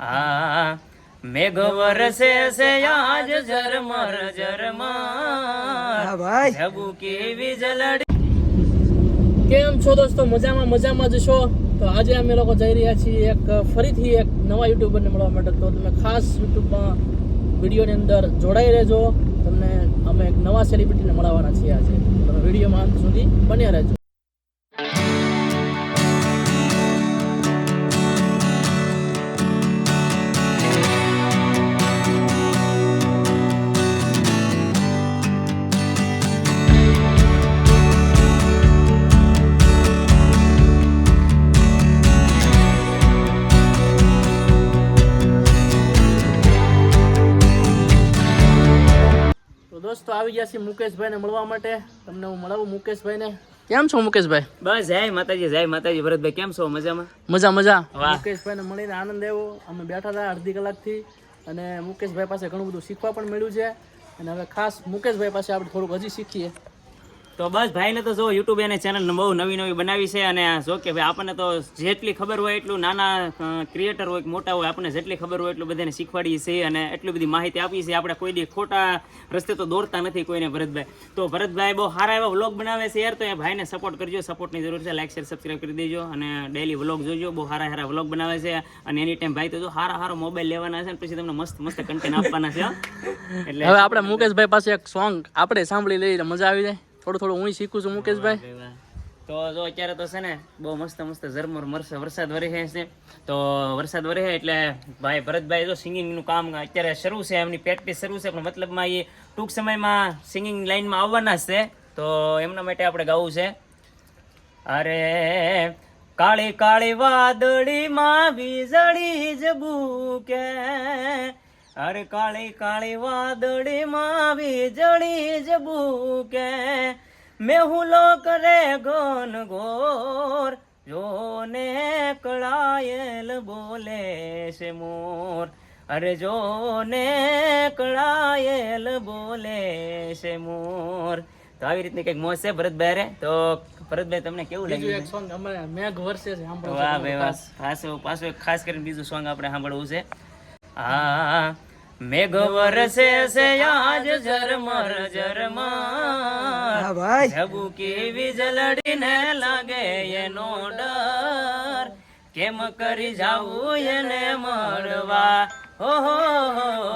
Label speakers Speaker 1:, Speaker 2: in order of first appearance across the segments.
Speaker 1: આ મેઘ વરસે છે આજ ઝરમર ઝરમર.
Speaker 2: હા ભાઈ.
Speaker 1: ઝબુકી વીજળડી
Speaker 2: કેમ છો દોસ્તો? મજામાં મજામાં જ છો? તો આજે અમે લોકો જઈ રહ્યા છીએ એક ફરીથી એક નવા યુટ્યુબરને મળવા માટે. તો તમે ખાસ યુટ્યુબમાં વિડીયોની અંદર જોડાઈ રહેજો. તમને અમે એક નવા સેલિબ્રિટીને મળવાના છીએ આજે. તમે વિડીયોમાં અંત સુધી બન્યા રહેજો. દોસ્તો આવી ગયા છીએ મુકેશભાઈને મળવા માટે. તમને હું મળાવું મુકેશભાઈને. કેમ છો મુકેશભાઈ?
Speaker 1: બસ જય માતાજી જય માતાજી. ભરતભાઈ કેમ છો? મજામાં?
Speaker 2: મજા મજા. મુકેશભાઈને મળીને આનંદ આવ્યો. અમે બેઠા હતા અડધી કલાકથી. અને મુકેશભાઈ પાસે ઘણું બધું શીખવા પણ મળ્યું છે. અને હવે ખાસ મુકેશભાઈ પાસે આપણે થોડુંક હજી શીખીએ.
Speaker 1: તો બસ ભાઈને તો જો યુટ્યુબ એને ચેનલ બહુ નવી નવી બનાવી છે અને જો કે ભાઈ આપણને તો જેટલી ખબર હોય એટલું નાના ક્રિએટર હોય મોટા હોય આપણને જેટલી ખબર હોય એટલું બધાને શીખવાડીએ છીએ અને એટલી બધી માહિતી આપીએ છીએ. આપણે કોઈ દી ખોટા રસ્તે તો દોરતા નથી કોઈને ભરતભાઈ. તો ભરતભાઈ બહુ સારા એવા વ્લોગ બનાવે છે યાર, તો એ ભાઈને સપોર્ટ કરજો. સપોર્ટની જરૂર છે. લાઈક શેર સબસ્ક્રાઈબ કરી દેજો અને ડેલી વ્લોગ જોજો. બહુ સારા સારા વ્લોગ બનાવે છે. અને એની ટાઈમ ભાઈ તો જો સારા સારો મોબાઈલ લેવાના છે પછી તમને મસ્ત મસ્ત કન્ટેન્ટ આપવાના છે એટલે
Speaker 2: હવે આપણે મુકેશભાઈ પાસે એક સોંગ આપણે સાંભળી લઈએ મજા આવી જાય. થોડું થોડું હું શીખું છું, મુકેશભાઈ.
Speaker 1: તો જો અત્યારે તો છે ને, બહુ મસ્ત મસ્ત ઝરમર મરશે વરસાદ વરે છે. તો વરસાદ વરે એટલે ભાઈ ભરતભાઈ જો સિંગિંગનું કામ અત્યારે શરૂ છે, એમની પ્રેક્ટિસ શરૂ છે, પણ મતલબમાં એ ટૂંક સમયમાં સિંગિંગ લાઈનમાં આવવાના છે. તો એમના માટે આપણે ગાવું છે. અરે કાળી કાળી વાદળીમાં વીજળી જબુકે અરે કાળી કાળી વાદળીમાં વીજળી જબુકે મેહુલો કરે ગોન ગોર જોને કળાયેલ બોલે છે મોર. અરે જોને કળાયેલ બોલે છે મોર. તો આવી રીતની કંઈક મોજ છે ભરતભાઈ રે? તો ભરતભાઈ તમને કેવું લાગ્યું
Speaker 2: એક સોંગ અમારે મેઘ વર્ષે છે
Speaker 1: વાહ ભાઈ વાહ. પાછું પાછું ખાસ કરીને બીજું સોંગ આપણે સાંભળવું છે. આ મેઘ વરસે છે આજ ઝરમર ઝરમર.
Speaker 2: ભાઈ.
Speaker 1: ઝબુકી વીજળીને લાગે એનો ડર. કેમ કરી જાવું એને મળવા? હો.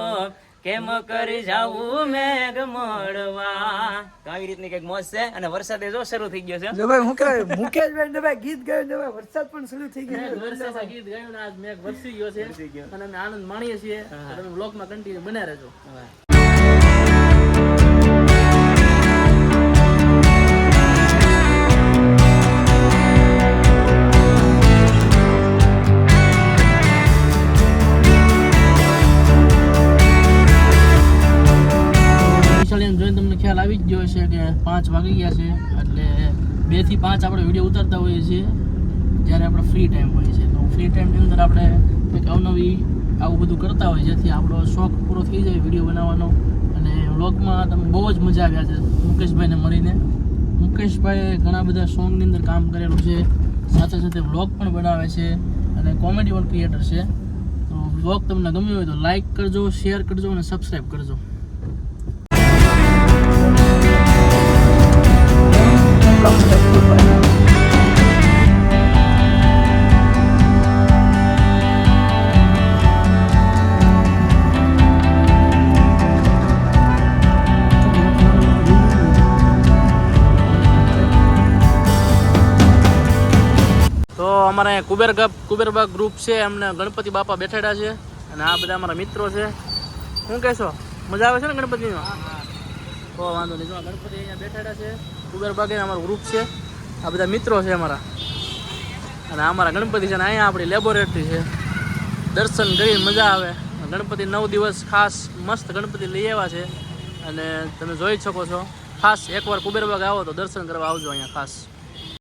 Speaker 1: કેમ કરી જાવું મેઘ મળવા? તો આવી રીતની કંઈક મોજ છે? અને વરસાદ એ જો શરૂ થઈ ગયો છે.
Speaker 3: જો ભાઈ મુકેશ મુકેશભાઈ ને ભાઈ ગીત ગાયું ને ભાઈ વરસાદ પણ શરૂ થઈ ગયો
Speaker 2: વરસાદ ગીત ગાયું ને આજ મેઘ વરસી ગયો છે. અને અમે આનંદ માણીએ છીએ. તો તમે બ્લોગમાં કન્ટિન્યુ બન્યા રહેજો. જ ગયો છે કે પાંચ વાગી ગયા છે. એટલે બેથી પાંચ આપણે વીડિયો ઉતારતા હોઈએ છીએ, જ્યારે આપણે ફ્રી ટાઈમ હોય છે તો ફ્રી ટાઈમની અંદર આપણે કંઈક અવનવી આવું બધું કરતા હોય જેથી આપણો શોખ પૂરો થઈ જાય વીડિયો બનાવવાનો. અને વ્લોગમાં તમે બહુ જ મજા આવ્યા છે મુકેશભાઈને મળીને. મુકેશભાઈએ ઘણા બધા સોંગની અંદર કામ કરેલું છે. સાથે સાથે વ્લોગ પણ બનાવે છે અને કોમેડી પણ ક્રિએટર છે. તો વ્લોગ તમને ગમ્યો હોય તો લાઇક કરજો શેર કરજો અને સબસ્ક્રાઈબ કરજો. અમારે અહીંયા કુબેર કુબેરબા ગ્રુપ છે, એમને ગણપતિ બાપા બેઠેડા છે અને આ બધા અમારા મિત્રો છે. શું કહેશો? મજા આવે છે ને ગણપતિનો તો વાંધો નહીં. જો ગણપતિ અહીંયા બેઠેડા છે કુબેરબાગ અમારું ગ્રુપ છે. આ બધા મિત્રો છે અમારા. અને અમારા ગણપતિ છે અને અહીંયા આપણી લેબોરેટરી છે. દર્શન કરી મજા આવે. ગણપતિ નવ દિવસ ખાસ મસ્ત ગણપતિ લઈ આવ્યા છે. અને તમે જોઈ શકો છો. ખાસ એકવાર કુબેરબાગ આવો તો દર્શન કરવા આવજો અહીંયા ખાસ.